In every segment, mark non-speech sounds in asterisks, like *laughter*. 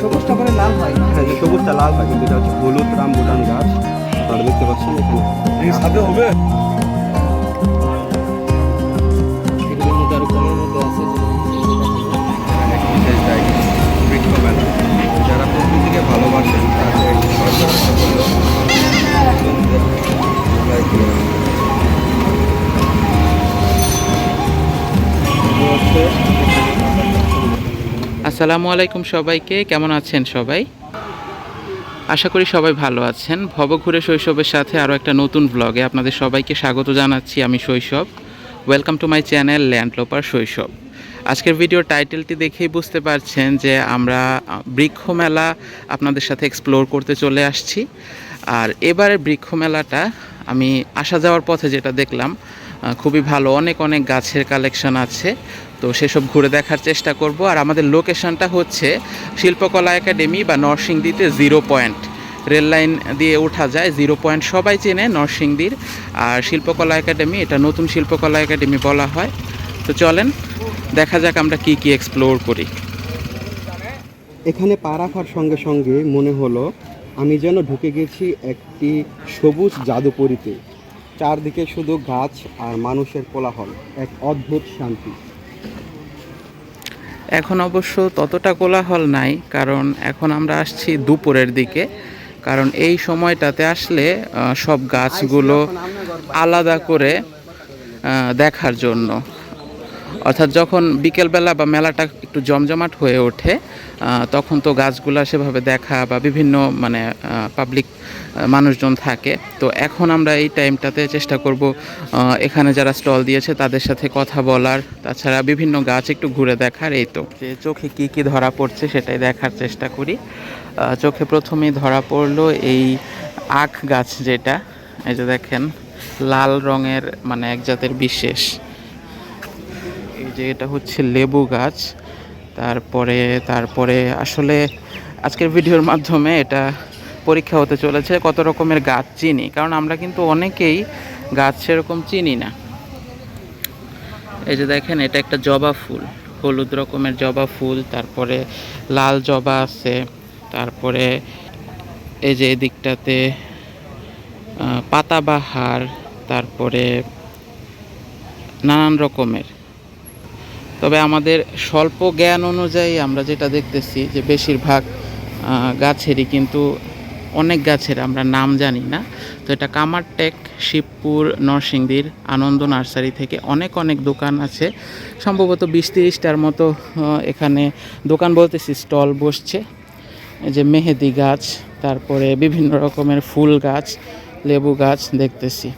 সবুজটা করে লাল হয়। হ্যাঁ যে সবুজটা লাল হয় কিন্তু এটা হচ্ছে হলুদ রামবুটান গাছ। আপনারা দেখতে পাচ্ছেন এখানে। সাথে হবে। যারা প্রকৃতিকে ভালোবাসেন তাদের সরকার আসসালামু আলাইকুম সবাইকে, কেমন আছেন সবাই? আশা করি সবাই ভালো আছেন। ভবঘুরে শৈশবের সাথে আরও একটা নতুন ব্লগে আপনাদের সবাইকে স্বাগত জানাচ্ছি আমি Shoishob. Welcome to my channel landloper Shoishob আজকের ভিডিওর টাইটেলটি দেখেই বুঝতে পারছেন যে আমরা বৃক্ষ মেলা আপনাদের সাথে এক্সপ্লোর করতে চলে আসছি। আর এবারের বৃক্ষ মেলাটা আমি আসা যাওয়ার পথে যেটা দেখলাম খুবই ভালো। অনেক অনেক গাছের কালেকশন আছে। তো সেসব ঘুরে দেখার চেষ্টা করব। আর আমাদের লোকেশনটা হচ্ছে শিল্পকলা একাডেমি বা নরসিংদীতে জিরো পয়েন্ট। রেল লাইন দিয়ে ওঠা যায়, জিরো পয়েন্ট সবাই চেনে নরসিংদীর। আর শিল্পকলা একাডেমি, এটা নতুন শিল্পকলা একাডেমি বলা হয়। তো চলেন, দেখা যাক আমরা কি কি এক্সপ্লোর করি। এখানে পা রাখার সঙ্গে সঙ্গে মনে হলো, আমি যেন ঢুকে গেছি একটি সবুজ জাদুপরিতে চারদিকে শুধু গাছ আর মানুষের কোলাহল, এক অদ্ভুত শান্তি। এখন অবশ্য ততটা কোলাহল নাই, কারণ এখন আমরা আসছি দুপুরের দিকে। কারণ এই সময়টাতে আসলে সব গাছগুলো আলাদা করে দেখার জন্য। অর্থাৎ যখন বিকেলবেলা বা মেলাটা একটু জমজমাট হয়ে ওঠে তখন তো গাছগুলো সেভাবে দেখা বা বিভিন্ন মানে পাবলিক মানুষজন থাকে। তো এখন আমরা এই টাইমটাতে চেষ্টা করব এখানে যারা স্টল দিয়েছে তাদের সাথে কথা বলার। তাছাড়া বিভিন্ন গাছ একটু ঘুরে দেখার, এই তো। যে চোখে কী কী ধরা পড়ছে সেটাই দেখার চেষ্টা করি। চোখে প্রথমেই ধরা পড়ল এই আখ গাছ যেটা। এই যে দেখেন, লাল রঙের মানে এক জাতের বিশেষ। যে এটা হচ্ছে লেবু গাছ। তারপরে তারপরে আসলে আজকের ভিডিওর মাধ্যমে এটা পরীক্ষা হতে চলেছে কত রকমের গাছ চিনি। কারণ আমরা কিন্তু অনেকেই গাছ সেরকম চিনি না। এই যে দেখেন, এটা একটা জবা ফুল, হলুদ রকমের জবা ফুল, তারপরে লাল জবা আছে, তারপরে এই যে এদিকটাতে পাতাবাহার, তারপরে নানান রকমের। তবে আমাদের স্বল্প জ্ঞান অনুযায়ী আমরা যেটা দেখতেছি যে বেশিরভাগ গাছেরই কিন্তু অনেক গাছের আমরা নাম জানি না। তো এটা কামারটেক, শিবপুর, নরসিংদীর আনন্দ নার্সারি থেকে অনেক অনেক দোকান আছে। সম্ভবত বিশ তিরিশটার মতো এখানে দোকান বলতেছি, স্টল বসছে। যে মেহেদি গাছ, তারপরে বিভিন্ন রকমের ফুল গাছ, লেবু গাছ দেখতেছি।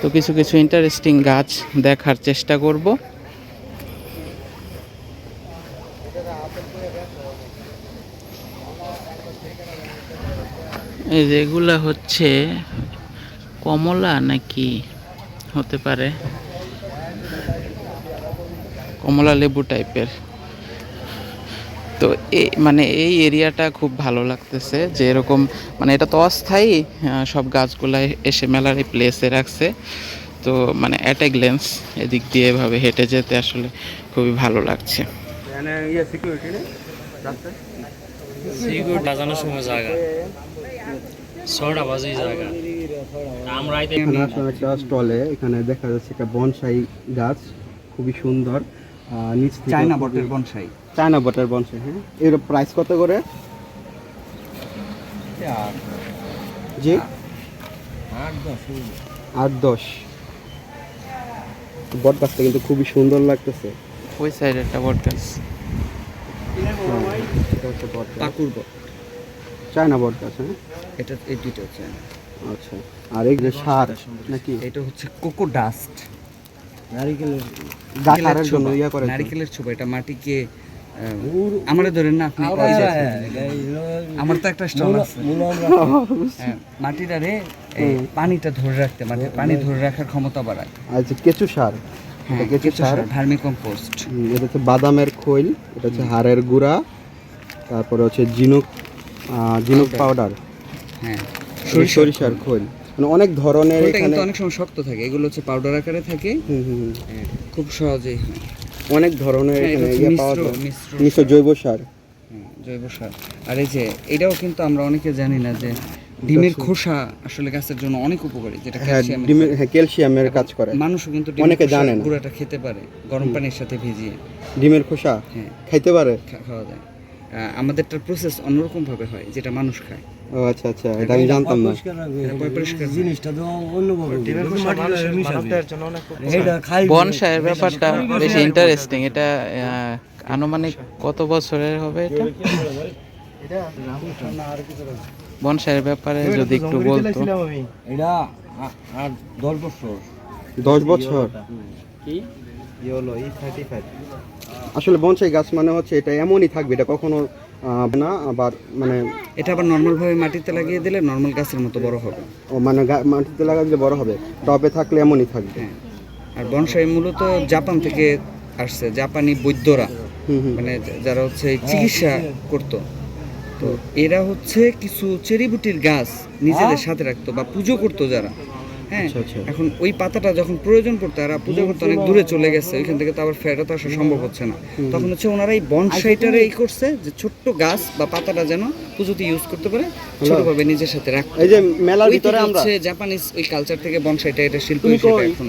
তো কিছু কিছু ইন্টারেস্টিং গাছ দেখার চেষ্টা করব। এই যে এগুলা হচ্ছে কমলা নাকি হতে পারে? কমলা লেবু টাইপের। তো এই মানে এই এরিয়াটা খুব ভালো লাগতেছে যে এরকম মানে এটা তো অস্থায়ী সব গাছগুলা এসে মেলার এই প্লেসে রাখছে। তো মানে অ্যাট এ গ্লেন্স এদিক দিয়ে এভাবে হেঁটে যেতে আসলে খুবই ভালো লাগছে। বাজানোর সময় জায়গা। ছটা বাজে জায়গা। আমরা এখানে আসলে একটা স্টলে এখানে দেখা যাচ্ছে একটা বনসাই গাছ খুবই সুন্দর। নিচ চায়না বটের বনসাই। চায়না বটের বনসাই হ্যাঁ? এর প্রাইস কত করে? জি? আট দশ। বট গাছটা কিন্তু খুবই সুন্দর লাগতেছে। ওই সাইড একটা বট গাছ। এটা হচ্ছে বট পাকুর বট। চায়না বট গাছ হ্যাঁ? এটা এই আচ্ছা। আর এই যে সার নাকি? এটা হচ্ছে কোকো ডাস্ট। নারিকেলের জন্য ইয়া করে নারিকেলের ছোবা এটা মাটিকে আমরা ধরেন না আপনি ওই আমার তো একটা স্টল আছে। *laughs* হ্যাঁ, মাটিটারে পানিটা ধরে রাখতে মানে পানি ধরে রাখার ক্ষমতা বাড়ায়। যে কেঁচু সার হ্যাঁ কেঁচু সার। ভার্মি কম্পোস্ট এটা হচ্ছে বাদামের খৈল এটা হচ্ছে হাড়ের গুঁড়া। তারপরে হচ্ছে জিনুক জিনুক পাউডার হ্যাঁ। সরিষার খৈল। মানে অনেক ধরনের এখানে অনেক সময় শক্ত থাকে এগুলো হচ্ছে পাউডার আকারে থাকে। হ্যাঁ, খুব সহজেই অনেক ধরনের হ্যাঁ, এখানে ইয়ে পাওয়া মিশ্র যায়। মিশ্র মিশ্র জৈব সার। হ্যাঁ, জৈব সার। আর এই যে এটাও কিন্তু আমরা অনেকে জানি না যে ডিমের খোসা আসলে গাছের জন্য অনেক উপকারী যেটা ক্যালসিয়াম ডিমের হ্যাঁ ক্যালসিয়ামের কাজ করে। মানুষও কিন্তু অনেকে জানে না। গুঁড়াটা খেতে পারে গরম পানির সাথে ভিজিয়ে। ডিমের খোসা হ্যাঁ। খাইতে পারে? খাওয়া যায়। আমাদেরটার প্রসেস অন্যরকম ভাবে হয় যেটা মানুষ খায়। ও আচ্ছা আচ্ছা এটা আমি জানতাম না। জিনিসটা তো অন্যভাবে বনসাইয়ের ব্যাপারটা বেশি ইন্টারেস্টিং এটা আনুমানিক কত বছরের হবে এটা? বনসাইয়ের ব্যাপারে যদি একটু বলতো। এটা আর দশ বছর। দশ বছর? আসলে বনসাই গাছ মানে হচ্ছে এটা এমনই থাকবে এটা কখনো না আবার মানে এটা আবার নর্মাল ভাবে মাটিতে লাগিয়ে দিলে নর্মাল গাছের মতো বড় হবে। ও মানে মাটিতে লাগা দিলে বড় হবে টবে থাকলে এমনই থাকবে। হ্যাঁ। আর বনসাই মূলত জাপান থেকে আসছে জাপানি বৈদ্যরা। মানে যারা হচ্ছে চিকিৎসা করতো। তো এরা হচ্ছে কিছু চেরিবুটির গাছ নিজেদের সাথে রাখতো বা পুজো করতো যারা। হ্যাঁ আচ্ছা, আচ্ছা। এখন ওই পাতাটা যখন প্রয়োজন পড়তো এরা পুজো করতে অনেক দূরে চলে গেছে ওইখান থেকে তো আবার ফেরত আসা সম্ভব হচ্ছে না। তখন হচ্ছে ওনারা এই বনসাইটারে এই করছে যে ছোট্ট গাছ বা পাতাটা যেন পুজোতে ইউজ করতে পারে ছোটভাবে নিজের সাথে রাখতে এই যে মেলার ভিতরে আমরা জাপানিজ ওই কালচার থেকে বনসাইটা এটা শিল্প হিসেবে এখন।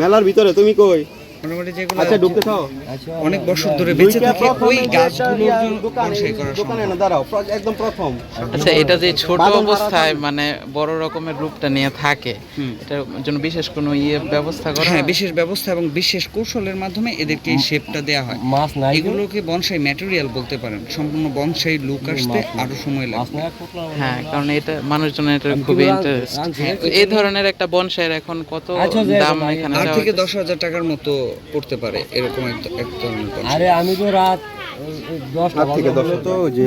মেলার ভিতরে তুমি কই? মোটামুটি যেগুলো আচ্ছা ঢুকতে থাও অনেক বছর ধরে বেঁচে থাকে ওই গাছগুলোর জন্য দোকানে বনসাই করা দোকানে না দাঁড়াও একদম প্রথম। আচ্ছা এটা যে ছোট অবস্থায় মানে বড় রকমের রূপটা নিয়ে থাকে এটার জন্য বিশেষ কোনো ইয়ে ব্যবস্থা করা হ্যাঁ বিশেষ ব্যবস্থা এবং বিশেষ কৌশলের মাধ্যমে এদেরকে এই শেপটা দেওয়া হয়। মাছ নাই এগুলোকে বনসাই ম্যাটেরিয়াল বলতে পারেন। সম্পূর্ণ বনসাই লুক আসতে আরও সময় লাগবে। হ্যাঁ কারণ এটা মানুষজনের এটা খুবই ইন্টারেস্ট রানছি, এই ধরনের একটা বনসাইয়ের এখন কত আচ্ছা, দাম ভাই, এখানে আট থেকে দশ হাজার টাকার মতো পড়তে পারে এরকম এক ধরনের আরে আমি তো রাত দশটা থেকে দশ তো যে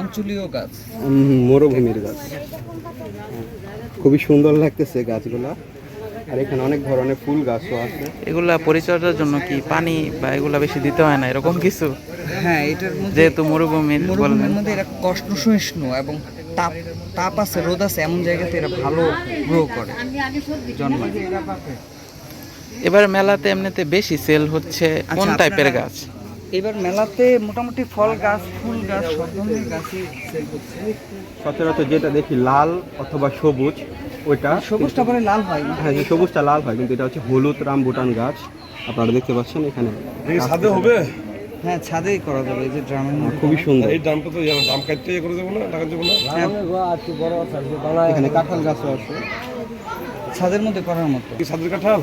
অঞ্চলীয় গাছ। মরুভূমির গাছ। খুবই সুন্দর লাগতেছে গাছগুলা। আর এখানে অনেক ধরনের ফুল গাছও আছে। এগুলা পরিচর্যার জন্য কি পানি বা এগুলা বেশি দিতে হয় না এরকম কিছু? হ্যাঁ এটার মধ্যে যেহেতু মরুভূমির মরুভূমির মধ্যে এরা কষ্ট সহিষ্ণু এবং তাপ তাপ আছে রোদ আছে এমন জায়গাতে এরা ভালো গ্রো করে জন্মায়। এবার মেলাতে এমনিতে বেশি সেল হচ্ছে কোন আচ্ছা, টাইপের গাছ? এবার মেলাতে মোটামুটি ফল গাছ ফুল গাছ সব ধরনের গাছই সেল করছে সচরাচর যেটা দেখি লাল অথবা সবুজ ওইটা সবুজটা পরে লাল হয়। না হ্যাঁ যে সবুজটা লাল হয় কিন্তু এটা হচ্ছে হলুদ রামবুটান গাছ। আপনারা দেখতে পাচ্ছেন এখানে সাদে হবে? হ্যাঁ ছাদেই করা যাবে এই যে ড্রামের মধ্যে। খুবই সুন্দর। এই দামটা তো ইয়ে, দাম কাটতে ইয়ে করে দেবো না টাকা দেবো না? আর একটু বড় আছে এখানে কাঁঠাল গাছও আছে। ছাদের মধ্যে করার মতো। কি সাদের কাঁঠাল?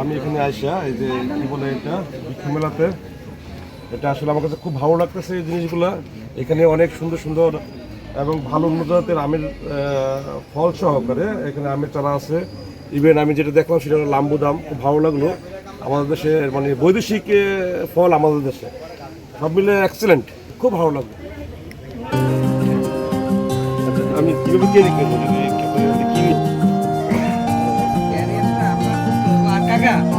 আমি এখানে আসা এই যে কি বলে এটা? বৃক্ষ মেলাতে। এটা আসলে আমার কাছে খুব ভালো লাগতেছে এই জিনিসগুলা। এখানে অনেক সুন্দর সুন্দর এবং ভালো উন্নত জাতের আমের ফল সহকারে এখানে আমের চারা আছে। ইভেন আমি যেটা দেখলাম সেটা হলো লাম্বু দাম খুব ভালো লাগল। আমাদের দেশে মানে বৈদেশিক ফল আমাদের দেশে। সব মিলে এক্সেলেন্ট খুব ভালো লাগল। আমি কীভাবে কিনে কিনবো যদি যদি আর কাকা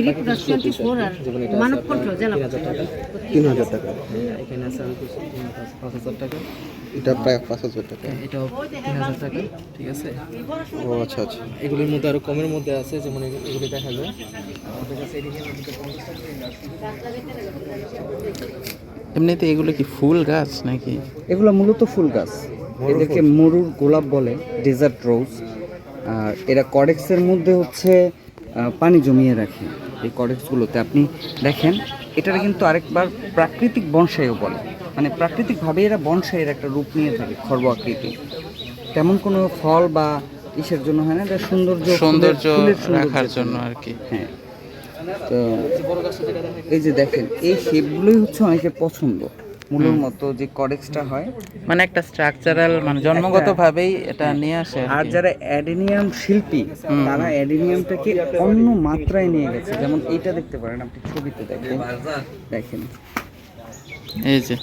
আমি রিপুরা সেন্টি ফোর আর মানব কন্ট্রোল জেলা তিন হাজার টাকা। এটা প্রায় পাঁচ হাজার টাকা। এটাও তিন হাজার টাকা ঠিক আছে? ও আচ্ছা আচ্ছা। এগুলির মধ্যে আরও কমের মধ্যে আছে যেমন এগু- এগুলি দেখা যায়। এমনিতে এগুলো কি ফুল গাছ নাকি? এগুলো মূলত ফুল গাছ। এদেরকে মরুর গোলাপ বলে ডেজার্ট রোজ আর এরা কডেক্সের মধ্যে হচ্ছে পানি জমিয়ে রাখে। এই কটেজগুলোতে আপনি দেখেন এটার কিন্তু আরেকবার প্রাকৃতিক বনসাইও বলে। মানে প্রাকৃতিকভাবে এরা বনসাইয়ের একটা রূপ নিয়ে থাকে খর্ব আকৃতি। তেমন কোনো ফল বা ইসের জন্য হয় না এটা সৌন্দর্য সৌন্দর্য রাখার জন্য। জন্য আর কি। হ্যাঁ। তো এই যে দেখেন এই শেপগুলোই হচ্ছে অনেকের পছন্দ। মূলের মতো যে কডেক্সটা হয়। মানে একটা স্ট্রাকচারাল মানে জন্মগতভাবেই এটা নিয়ে আসে আর যারা অ্যাডেনিয়াম শিল্পী তারা অ্যাডেনিয়ামটাকে অন্য মাত্রায় নিয়ে গেছে। যেমন এইটা দেখতে পারেন আপনি ছবিতে দেখেন। দেখেন। এই যে।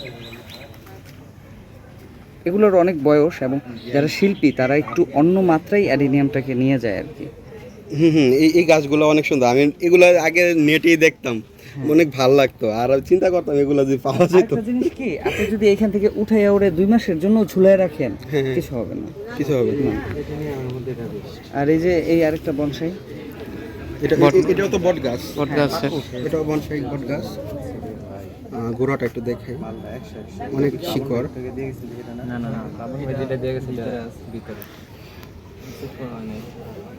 এগুলোর অনেক বয়স এবং যারা শিল্পী তারা একটু অন্য মাত্রায় অ্যাডেনিয়ামটাকে নিয়ে যায় আর কি। হুম হুম এই এই গাছগুলো অনেক সুন্দর। আমি এগুলো আগে নেটেই দেখতাম। অনেক ভালো লাগতো। আর চিন্তা করতাম এগুলো যদি পাওয়া যেত। জিনিস কি আপনি যদি এখান থেকে উঠে ওরে দুই মাসের জন্য ঝুলাই রাখেন হ্যাঁ, হ্যাঁ। কিছু হবে না। কিছু হবে না। আর এই যে এই আরেকটা বনসাই। এটা এটাও তো বট গাছ। বট গাছের এটাও বনসাই বট গাছ। গোড়াটা একটু দেখে। অনেক শিকড়।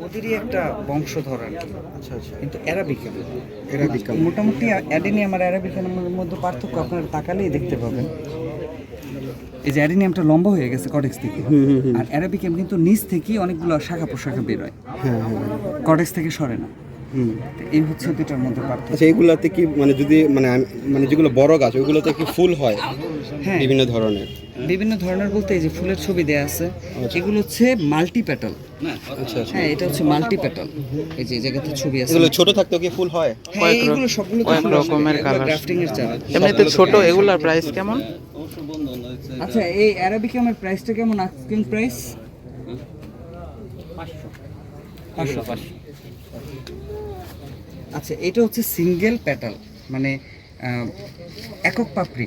ওদেরই একটা বংশধর আর কি। আচ্ছা আচ্ছা। কিন্তু অ্যারাবিকাম এরা বিকাম মোটামুটি অ্যাডিনিয়াম আর অ্যারাবিকামের মধ্যে পার্থক্য আপনারা তাকালেই দেখতে পাবেন। এই যে অ্যাডিনিয়ামটা লম্বা হয়ে গেছে কটেক্স থেকে। আর অ্যারাবিকাম কিন্তু নিচ থেকেই অনেকগুলো শাখা প্রশাখা বেরোয় হ্যাঁ। হ্যাঁ কটেক্স থেকে সরে না। এই হচ্ছে দুটার মধ্যে পার্থক্য। আচ্ছা এগুলাতে কি মানে যদি মানে মানে যেগুলো বড় গাছ ওইগুলোতে কি ফুল হয়? হ্যাঁ। বিভিন্ন ধরনের। বিভিন্ন ধরনের বলতে এই যে ফুলের ছবি দেয়া আছে এগুলো হচ্ছে মাল্টি পেটাল আচ্ছা আচ্ছা। হ্যাঁ এটা হচ্ছে মাল্টি পেটাল এই যে জায়গাতে ছবি আছে। এগুলো ছোট থাকতেও কি ফুল হয়? হ্যাঁ এইগুলো সবগুলো কয়েক রকমের colour। গ্রাফটিং এর চারা। এমনিতে ছোট এগুলার প্রাইস কেমন? আচ্ছা এই অ্যারাবিকামের প্রাইসটা কেমন? আস্কিং প্রাইস পাঁচশো। পাঁচশো। আচ্ছা এটা হচ্ছে সিঙ্গেল প্যাটাল মানে একক পাপড়ি।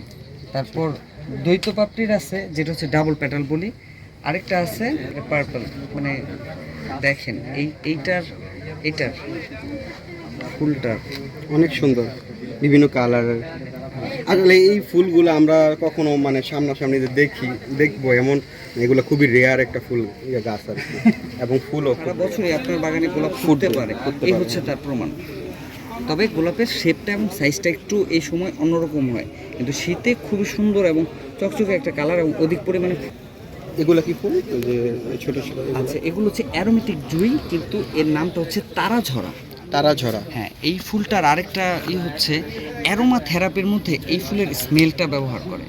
তারপর দ্বৈত পাপড়ির আছে যেটা হচ্ছে ডাবল প্যাটাল বলি। আরেকটা আছে পার্পল মানে দেখেন এই এইটার এইটার ফুলটার। অনেক সুন্দর বিভিন্ন কালারের আসলে এই ফুলগুলো আমরা কখনো মানে সামনাসামনি যে দেখি দেখব এমন এগুলো খুবই রেয়ার একটা ফুল ইয়ে গাছ আর এবং ফুলও বছরই আপনার বাগানে গোলাপ ফুটতে পারে। এই হচ্ছে তার প্রমাণ। তবে গোলাপের শেপটা এবং সাইজটা একটু এই সময় অন্যরকম হয় কিন্তু শীতে খুবই সুন্দর এবং চকচকে একটা কালার এবং অধিক পরিমাণে এগুলো কি ফুল? যে ছোট ছোট আচ্ছা এগুলো হচ্ছে অ্যারোমেটিক জুই কিন্তু এর নামটা হচ্ছে তারা ঝরা তারা ঝরা হ্যাঁ এই ফুলটার আরেকটা ই হচ্ছে অ্যারোমা থেরাপির মধ্যে এই ফুলের স্মেলটা ব্যবহার করে।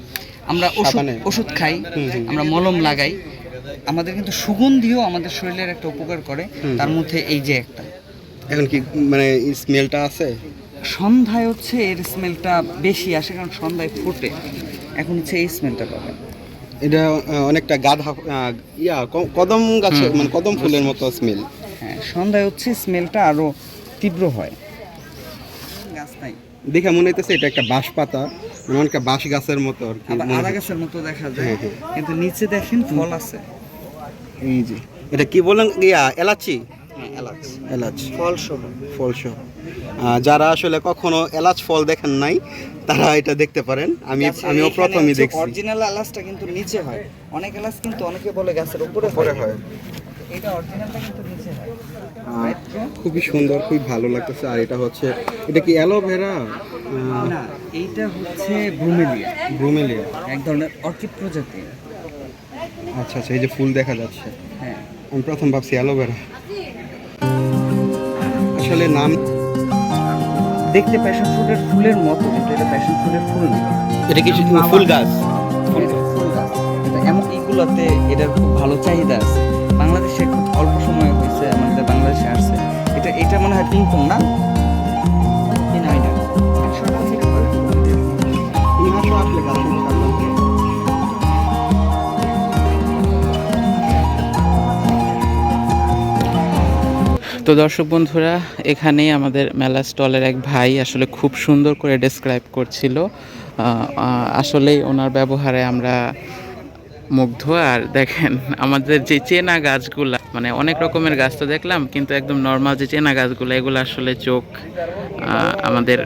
আমরা ওষুধ ওষুধ খাই আমরা মলম লাগাই। আমাদের কিন্তু সুগন্ধিও আমাদের শরীরের একটা উপকার করে। তার মধ্যে এই যে একটা। এখন কি মানে স্মেলটা আছে? সন্ধ্যায় হচ্ছে এর স্মেলটা বেশি আসে কারণ সন্ধ্যায় ফোটে। এখন হচ্ছে এই স্মেলটা পাবেন এটা অনেকটা গাধা ইয়া কদম গাছের মানে কদম ফুলের মতো স্মেল হ্যাঁ সন্ধ্যায় হচ্ছে স্মেলটা আরও তীব্র হয়। গাছ নাই দেখে মনে হইতেছে এটা একটা বাঁশ পাতা মানে অনেকটা বাঁশ গাছের মতো আর কি। আদা গাছের মতো দেখা যায়। হ্যাঁ, হ্যাঁ। কিন্তু নিচে দেখেন ফল আছে। এই যে এটা কি বলেন ইয়া এলাচি? এলাচ। এলাচ। যারা আসলে কখনো এলাচ ফল দেখেন নাই তারা এটা দেখতে পারেন। আমি আমিও প্রথমই দেখছি। অরিজিনাল এলাচটা কিন্তু নিচে হয়। অনেক এলাচ কিন্তু অনেকে বলে গাছের উপরে পরে হয় হয়। এটা অরিজিনালটা কিন্তু নিচে হয়। খুবই সুন্দর খুবই ভালো লাগতেছে। আর এটা হচ্ছে এটা কি অ্যালোভেরা না এইটা হচ্ছে ব্রুমেলিয়া ব্রুমেলিয়া এক ধরনের অর্কিড প্রজাতি। আচ্ছা আচ্ছা এই যে ফুল দেখা যাচ্ছে। হ্যাঁ। আমি প্রথম ভাবছি অ্যালোভেরা আসলে নাম দেখতে প্যাশন ফ্রুটের ফুলের মতো কিন্তু এটা প্যাশন ফ্রুটের ফুল না এটা কিছু ফুল গাছ? ফুল গাছ। এটা এমন এইগুলোতে এটার খুব ভালো চাহিদা আছে। বাংলাদেশে খুব অল্প সময় হয়েছে আমাদের বাংলাদেশে আসছে। এটা এটা মনে হয় পিংপং না? তো দর্শক বন্ধুরা, এখানেই আমাদের মেলা স্টলের এক ভাই আসলে খুব সুন্দর করে ডেসক্রাইব করছিল। আসলেই ওনার ব্যবহারে আমরা মুগ্ধ। আর দেখেন, আমাদের যে চেনা গাছগুলা মানে অনেক রকমের গাছ তো দেখলাম, কিন্তু একদম নর্মাল যে চেনা গাছগুলো, এগুলো আসলে চোখ আমাদের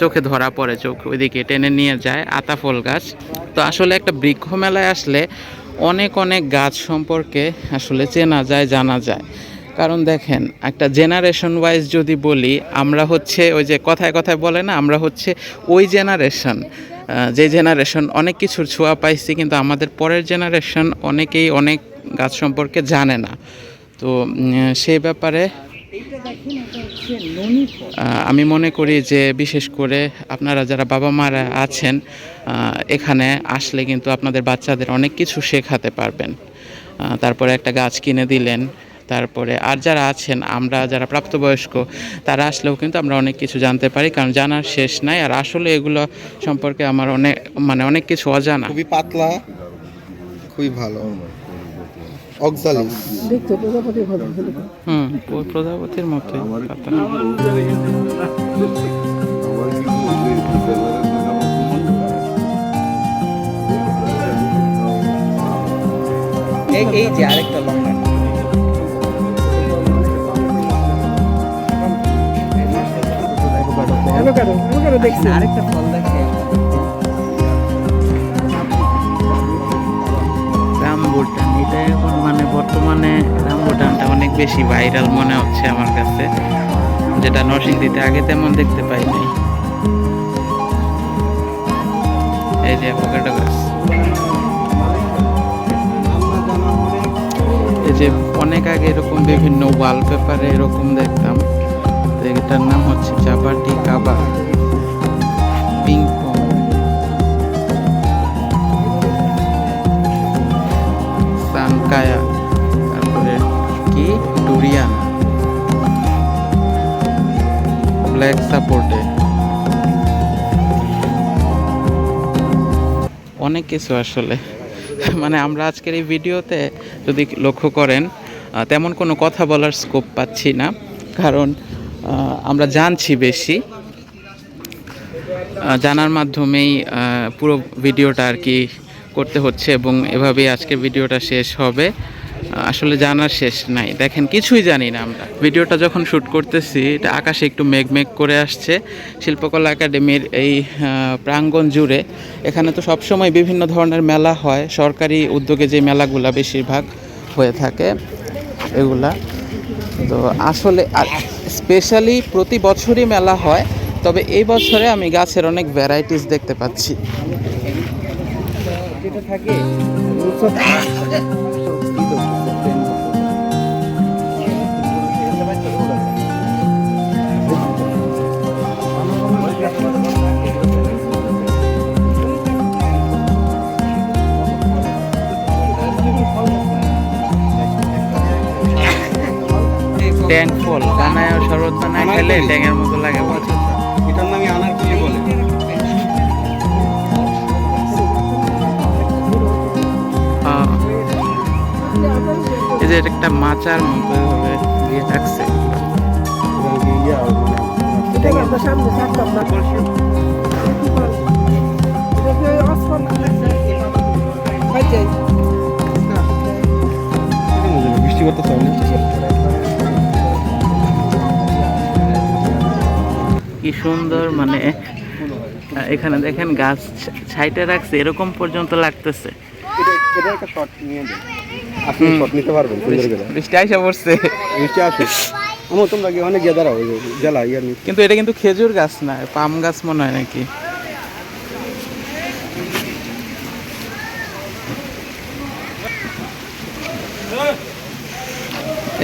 চোখে ধরা পড়ে, চোখ ওইদিকে টেনে নিয়ে যায় আতাফল গাছ। তো আসলে একটা বৃক্ষ মেলায় আসলে অনেক অনেক গাছ সম্পর্কে আসলে চেনা যায়, জানা যায়। কারণ দেখেন, একটা জেনারেশন ওয়াইজ যদি বলি, আমরা হচ্ছে ওই যে কথায় কথায় বলে না, আমরা হচ্ছে ওই জেনারেশন যে জেনারেশন অনেক কিছুর ছোঁয়া পাইছি, কিন্তু আমাদের পরের জেনারেশন অনেকেই অনেক গাছ সম্পর্কে জানে না। তো সেই ব্যাপারে আমি মনে করি যে বিশেষ করে আপনারা যারা বাবা মারা আছেন এখানে আসলে কিন্তু আপনাদের বাচ্চাদের অনেক কিছু শেখাতে পারবেন। তারপরে একটা গাছ কিনে দিলেন, তারপরে আর যারা আছেন, আমরা যারা প্রাপ্তবয়স্ক, তারা আসলেও কিন্তু আমরা অনেক কিছু জানতে পারি, কারণ জানার শেষ নাই। আর আসলে এগুলো সম্পর্কে আমার অনেক মানে অনেক কিছু অজানা। খুবই পাতলা, খুবই ভালো। অক্সালিস হুম প্রজাপতির পাতা এই এই যে আরেকটা লঙ্কা আরেকটা ফল। বর্তমানে রামবুটানটা অনেক বেশি ভাইরাল মনে হচ্ছে আমার কাছে। যেটা নরসিংদীতে আগে তেমন দেখতে পাই নাই এই যে অ্যাভোকাডো গাছ। এই যে অনেক আগে এরকম বিভিন্ন ওয়ালপেপারে এরকম দেখতাম। তো এটার নাম হচ্ছে চাপাটি কাবা। পিং পং সানকায়া। ব্ল্যাক সাপোর্টে। অনেক কিছু আসলে। মানে আমরা আজকের এই ভিডিওতে যদি লক্ষ্য করেন তেমন কোনো কথা বলার স্কোপ পাচ্ছি না। কারণ আমরা জানছি বেশি। জানার মাধ্যমেই পুরো ভিডিওটা আর কি করতে হচ্ছে এবং এভাবেই আজকের ভিডিওটা শেষ হবে। আসলে জানার শেষ নাই। দেখেন, কিছুই জানি না আমরা। ভিডিওটা যখন শ্যুট করতেছি, এটা আকাশে একটু মেঘ মেঘ করে আসছে। শিল্পকলা একাডেমির এই প্রাঙ্গণ জুড়ে। এখানে তো সবসময় বিভিন্ন ধরনের মেলা হয়। সরকারি উদ্যোগে যে মেলাগুলা বেশিরভাগ হয়ে থাকে, এগুলা। তো আসলে স্পেশালি প্রতি বছরই মেলা হয়, তবে এই বছরে আমি গাছের অনেক ভ্যারাইটিস দেখতে পাচ্ছি। থাকে ট্যাং ফল কানায় শরবত বানায় খেলে ট্যাংয়ের মতো লাগে। এটার নামই আনারকলি বলে। এই যে একটা মাচার মতো এভাবে দিয়ে রাখছে। বৃষ্টি করতে না কি সুন্দর মানে এখানে দেখেন গাছ ছাইটে রাখছে এরকম পর্যন্ত লাগতেছে। এটা এটা একটা শট নিয়ে দেন আপনি শট নিতে পারবেন সুন্দর করে। বৃষ্টি আইসা পড়ছে। বৃষ্টি আসে। আমার তোমরা গিয়ে অনেক গিয়ে দাঁড়াও ওই জেলা ইয়ার কিন্তু এটা কিন্তু খেজুর গাছ না পাম গাছ মনে হয় নাকি?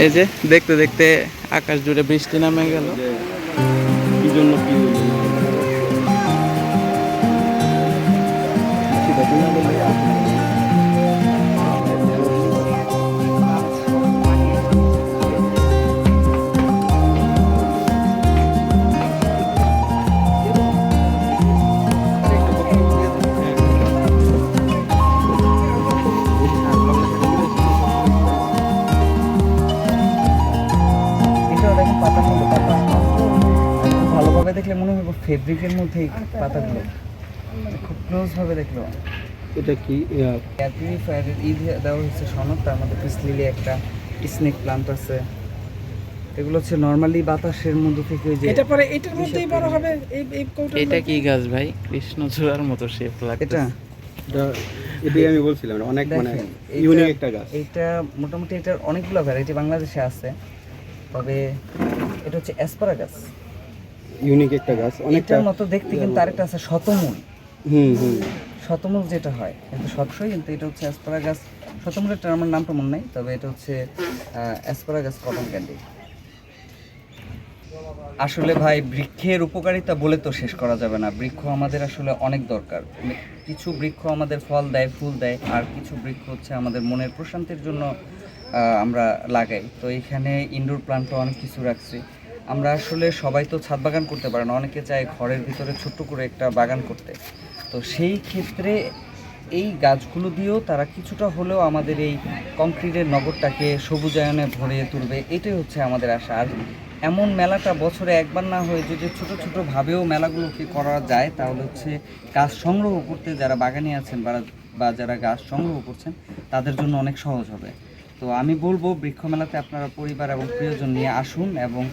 এই যে দেখতে দেখতে আকাশ জুড়ে বৃষ্টি নামে গেল। জন্য কি হলো? ঠিক আছে, না মনে ফেব্রিকের মধ্যে এই পাতাগুলো খুব ক্লোজ ভাবে দেখল। এটা কি? এয়ার পিউরিফায়ারের ই দেওয়া হয়েছে সনদ তার মধ্যে পিস লিলি একটা স্নেক প্লান্ট আছে। এগুলো হচ্ছে নরমালি বাতাসের মধ্যে থেকে যে এটা পরে এটার মধ্যেই বড় হবে এই এই কৌটার এটা কি গাছ ভাই? কৃষ্ণচূড়ার মতো শেপ লাগছে এটা? এটা এটাই আমি বলছিলাম অনেক মানে ইউনিক একটা গাছ। এটা মোটামুটি এটার অনেকগুলো ভ্যারাইটি বাংলাদেশে আছে। তবে এটা হচ্ছে অ্যাসপারাগাস ইউনিক একটা গাছ অনেকটা মতো দেখতে কিন্তু আরেকটা আছে শতমূল। হুম হুম। শতমূল যেটা হয় কিন্তু শতশই কিন্তু এটা হচ্ছে অ্যাসপারাগাস শতমূলেরটা আমার নামটা মনে নাই তবে এটা হচ্ছে অ্যাসপারাগাস কটন ক্যান্ডি। আসলে ভাই বৃক্ষের উপকারিতা বলে তো শেষ করা যাবে না। বৃক্ষ আমাদের আসলে অনেক দরকার। কিছু বৃক্ষ আমাদের ফল দেয় ফুল দেয় আর কিছু বৃক্ষ হচ্ছে আমাদের মনের প্রশান্তির জন্য আমরা লাগাই। তো এখানে ইনডোর প্লান্টও অনেক কিছু রাখছি। আমরা আসলে সবাই তো ছাদ বাগান করতে পারে না, অনেকে চায় ঘরের ভিতরে ছোট্ট করে একটা বাগান করতে। তো সেই ক্ষেত্রে এই গাছগুলো দিয়েও তারা কিছুটা হলেও আমাদের এই কংক্রিটের নগরটাকে সবুজায়নে ভরিয়ে তুলবে, এটাই হচ্ছে আমাদের আশা। আর এমন মেলাটা বছরে একবার না হয়ে যদি ছোট ছোট ভাবেও মেলাগুলোকে করা যায়, তাহলে হচ্ছে গাছ সংগ্রহ করতে যারা বাগানে আছেন বা যারা গাছ সংগ্রহ করছেন, তাদের জন্য অনেক সহজ হবে। তো আমি বলব বৃক্ষ মেলাতে আপনারা পরিবার এবং প্রিয়জন নিয়ে আসুন এবং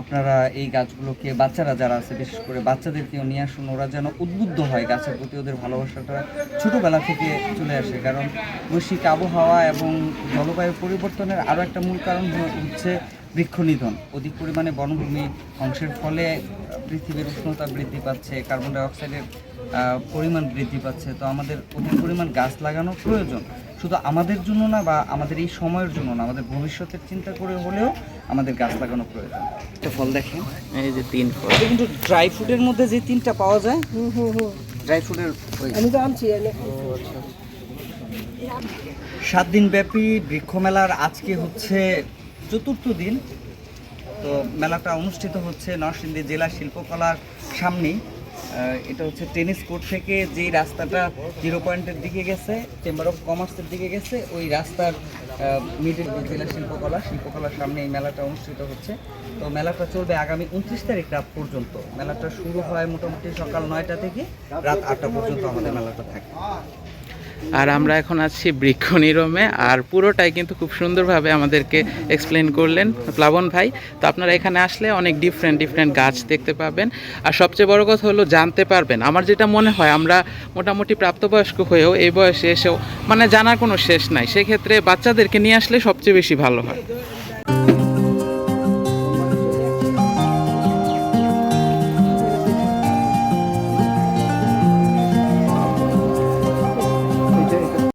আপনারা এই গাছগুলোকে, বাচ্চারা যারা আছে, বিশেষ করে বাচ্চাদেরকেও নিয়ে আসুন, ওরা যেন উদ্বুদ্ধ হয় গাছের প্রতি, ওদের ভালোবাসাটা ছোটোবেলা থেকে চলে আসে। কারণ বৈশ্বিক আবহাওয়া এবং জলবায়ু পরিবর্তনের আরও একটা মূল কারণ হচ্ছে বৃক্ষ নিধন। অধিক পরিমাণে বনভূমি ধ্বংসের ফলে পৃথিবীর উষ্ণতা বৃদ্ধি পাচ্ছে, কার্বন ডাইঅক্সাইডের পরিমাণ বৃদ্ধি পাচ্ছে। তো আমাদের অধিক পরিমাণ গাছ লাগানো প্রয়োজন। শুধু আমাদের জন্য না বা আমাদের এই সময়ের জন্য না আমাদের ভবিষ্যতের চিন্তা করে হলেও আমাদের গাছ লাগানো প্রয়োজন। একটা ফল দেখেন। এই যে তিন ফল। কিন্তু ড্রাই ফ্রুটের মধ্যে যে তিনটা পাওয়া যায় ড্রাই ফ্রুটের আমি তো আনছি সাত দিন ব্যাপী বৃক্ষ মেলার আজকে হচ্ছে চতুর্থ দিন। তো মেলাটা অনুষ্ঠিত হচ্ছে নরসিংদী জেলা শিল্পকলার সামনেই। এটা হচ্ছে টেনিস কোর্ট থেকে যেই রাস্তাটা জিরো পয়েন্টের দিকে গেছে চেম্বার অফ কমার্সের দিকে গেছে, ওই রাস্তার মিডিল জেলা শিল্পকলা, শিল্পকলার সামনে এই মেলাটা অনুষ্ঠিত হচ্ছে। তো মেলাটা চলবে আগামী উনত্রিশ তারিখ রাত পর্যন্ত। মেলাটা শুরু হয় মোটামুটি সকাল নয়টা থেকে, রাত আটটা পর্যন্ত আমাদের মেলাটা থাকে। আর আমরা এখন আছি বৃক্ষ নিরমে, আর পুরোটাই কিন্তু খুব সুন্দরভাবে আমাদেরকে এক্সপ্লেন করলেন প্লাবন ভাই। তো আপনারা এখানে আসলে অনেক ডিফারেন্ট ডিফারেন্ট গাছ দেখতে পাবেন। আর সবচেয়ে বড় কথা হলো জানতে পারবেন। আমার যেটা মনে হয়, আমরা মোটামুটি প্রাপ্তবয়স্ক হয়েও এই বয়সে এসেও মানে জানার কোনো শেষ নাই। সেক্ষেত্রে বাচ্চাদেরকে নিয়ে আসলে সবচেয়ে বেশি ভালো হয়।